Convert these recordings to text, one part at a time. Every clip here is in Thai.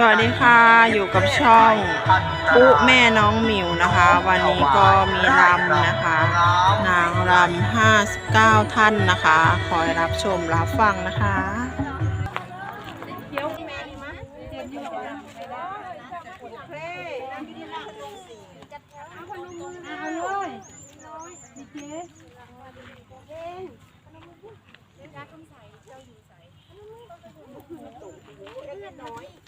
สวัสดีค่ะอยู่กับช่องปุ๊แม่น้องหมิวนะคะ วันนี้ก็มีรำนะคะ นางรำ59ท่านนะคะ คอยรับชมรับฟังนะคะสิ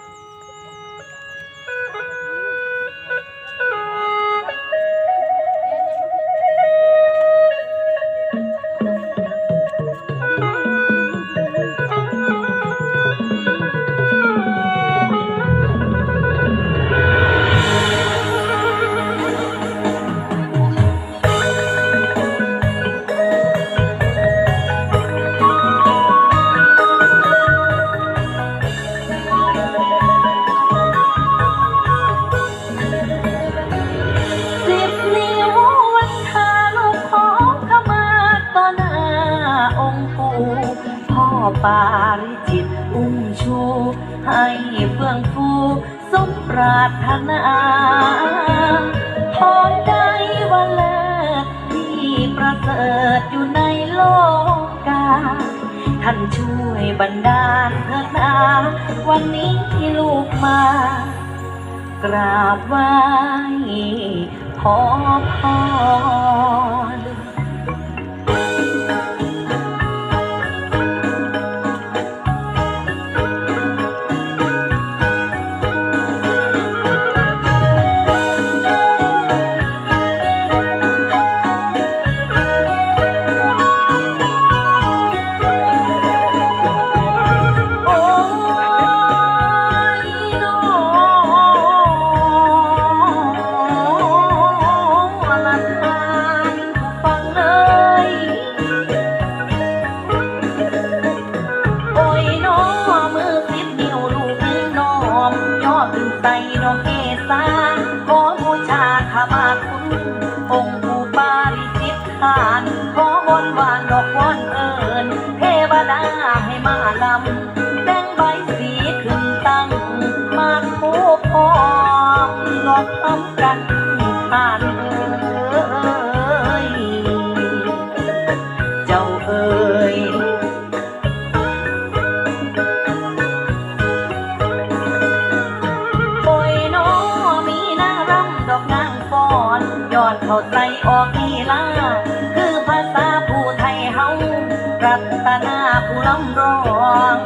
ประเสริฐอยู่ในโลกกา ท่านช่วยบันดาลเถิดนาวันนี้ลูกมากราบไหว้ขอพร ย่ เข้าใจออกนีลาคือภาษาผู้ไทยเฮารัตนาผู้ลำร้อง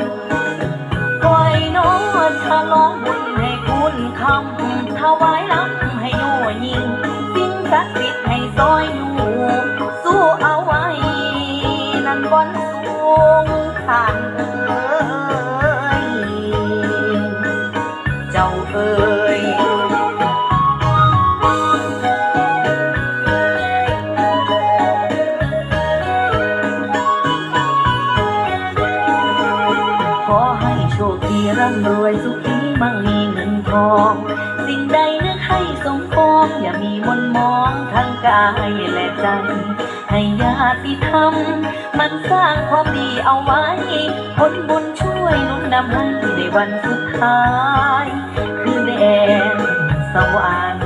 โอ้ยน้อฉลองบุญให้คุณคำถวายลำให้ยั่วยิงสิ่งศักดิ์สิทธิ์ให้ซอยอยู่สู้เอาไว้ นั่นบนสูงขาน ใจให้ญาติธรรม มันสร้างความดีเอาไว้ ผลบุญช่วยนุนนำให้ในวันสุดท้าย คือแดนสวรรค์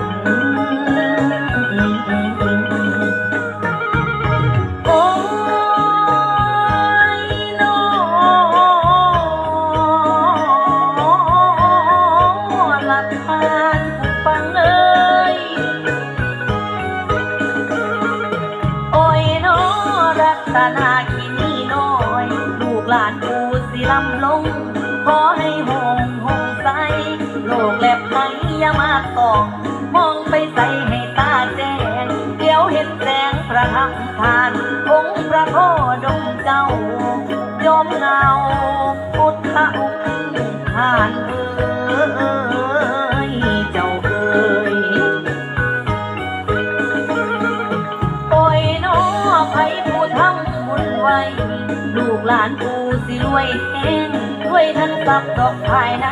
ด้วยท่านกับดอกภายใน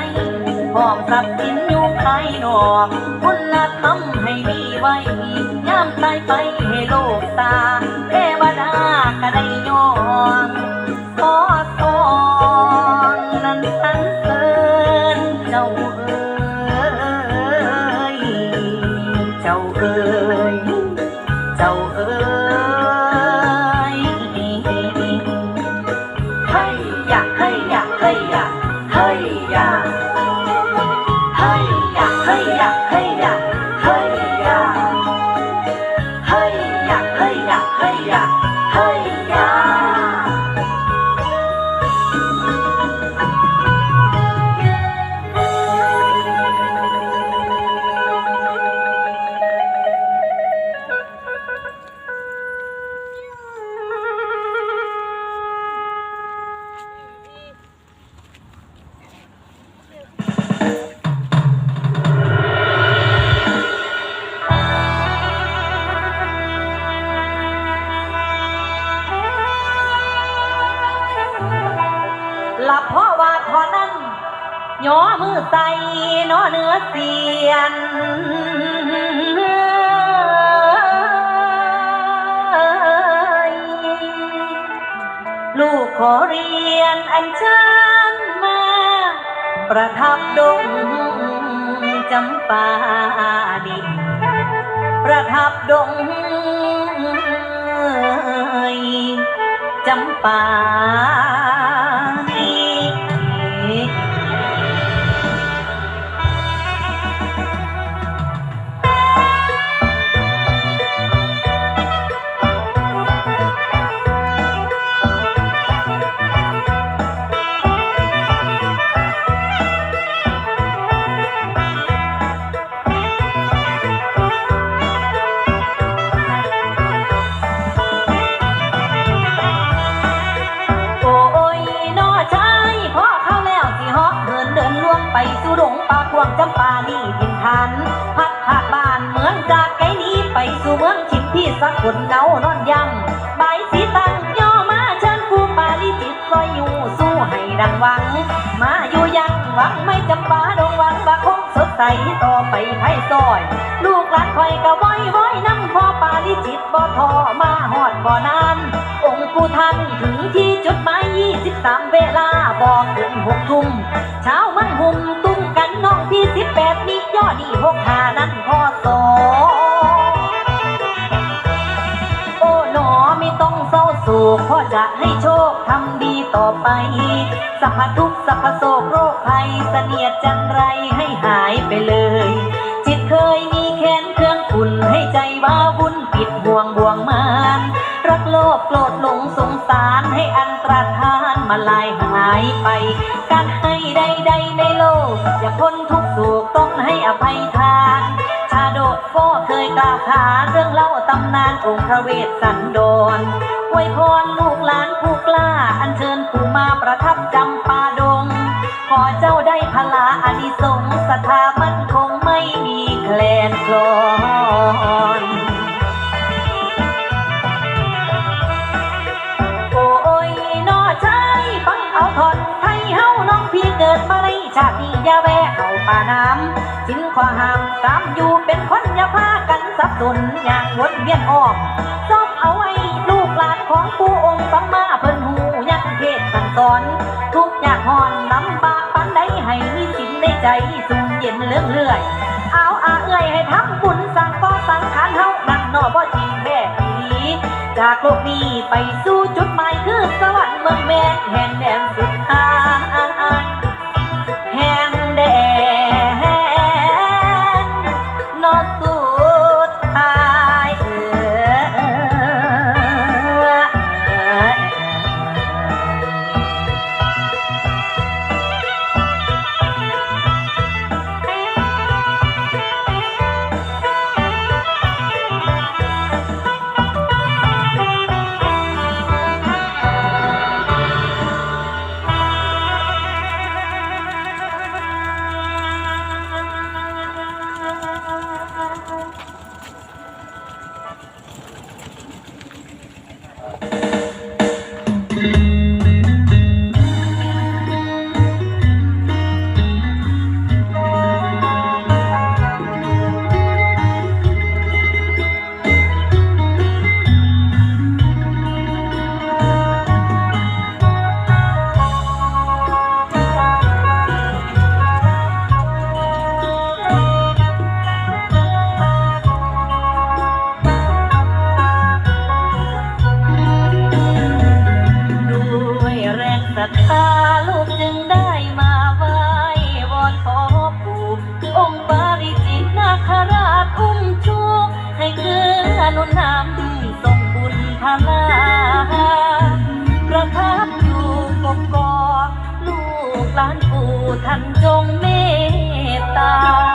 พร้อมสับดินอยู่ภายนอกคุณละทำให้มีไว้ยามตายไปให้โลกตาเทวดาก็ได้ยอง หลับเพราะว่าทอนั้นย่อมือใส่นอเนื้อเสียนลูกขอเรียนอันเชิญมา ประทับดงจำปาดินประทับดงจำปา สู่เมืองชิมพี่สักคนเนานอนยังใบายสีตังย่อมาเชิญผู้ปาลิจิตซอยอยู่สู้ให้ดังหวัง มาอยู่ยังหวังไม่จำปาดงหวังบาคงสดใสต่อไปไพ่ซอย ลูกหลานคอยกะว้อยว้อยน้ำพ่อปาลิจิตบ่ทอมาหอดบ่นาน องค์ผู้ท่านถึงที่จุดหมาย23เวลาบอกเกินหกทุ่มเช้ามันหุ่มตุ้มกันน้องที่18นี่ย่อนี่หกหานั้นพ่อสอ เศร้าโศกพ่อจะให้โชคทำดีต่อไปสัพพทุกสัพพโศกโรคภัยเสนียดจันไรให้หายไปเลย จิตเคยมีแค้นเครื่องขุนให้ใจว้าวุ่นปิดห่วงบ่วงมานรักโลภโกรธหลงสงสารให้อันตรธานมาลายหายไป การให้ใดๆในโลกอย่าพ้นทุกข์โศกต้องให้อภัยทานชาโดดก็เคยกล่าวขาเรื่องเล่าตำนานองค์พระเวสสันดร อวยพรลูกหลานผู้กล้า อัญเชิญผู้มาประทับจำปาดง ขอเจ้าได้พลาอานิสงส์ศรัทธามั่นคงไม่มีแคลนคลอนโอ้ยนอชายฟังเอาทอนไทยเฮาน้องพี่เกิดมาในชาตินี้ย่าแวเข้าป่าน้ำสิ้นขวาห้ามตามอยู่เป็นคนอย่าพากันสับสนอย่างวนเวียนออกซอบเอาไว้ลูกหลานขอ ผู้องค์สัมมาเพิ่นหูยักเทศสั่งสอน ทุกอยากหอนลำบากปันใดให้มีสินในใจสุงเย็นเลื่องเลื่อย เอาอาเอ่ยให้ทำบุญสั่งก็สังขานเฮานั่นนอบ่จริงแม่ดีจากโลกนี้ไปสู่จุดหมายคือสวรรค์เมืองแม่นแห่งแดนสุดท้าย จงเมตตา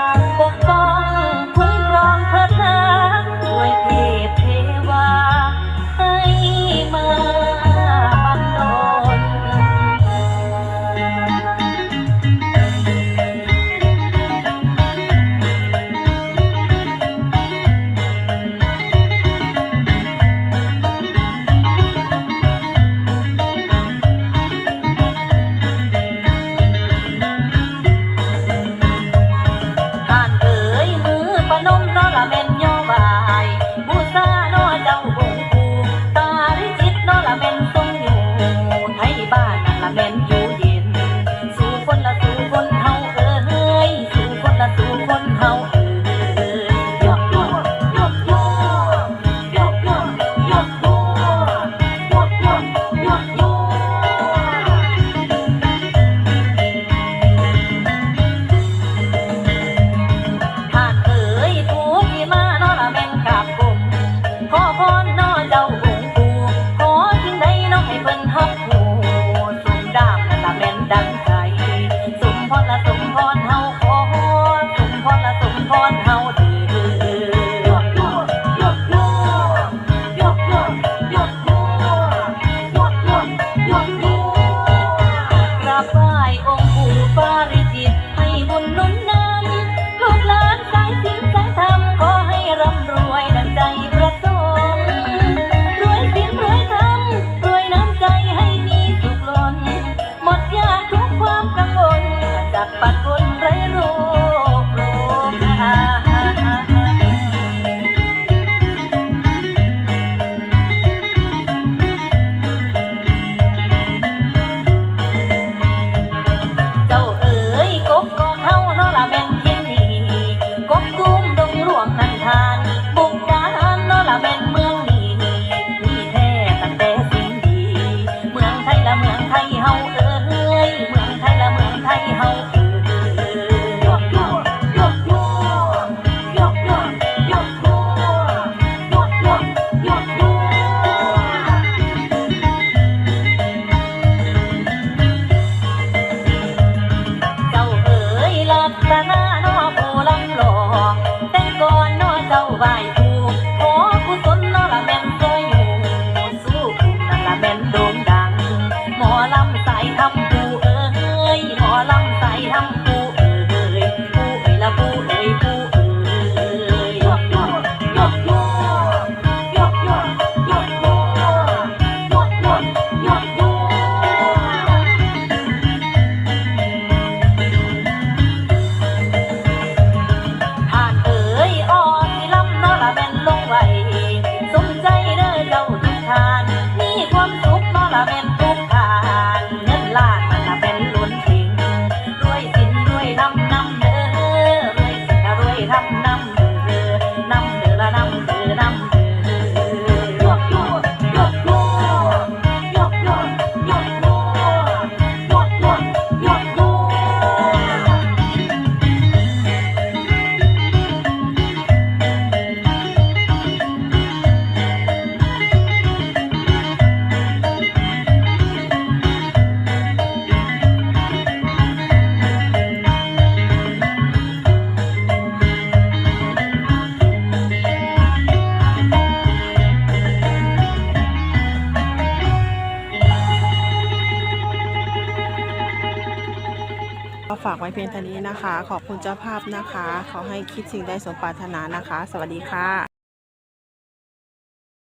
ไว้เพียงเท่านี้นะคะ ขอบคุณเจ้าภาพนะคะ ขอให้คิดสิ่งใดสมปรารถนานะคะ สวัสดีค่ะ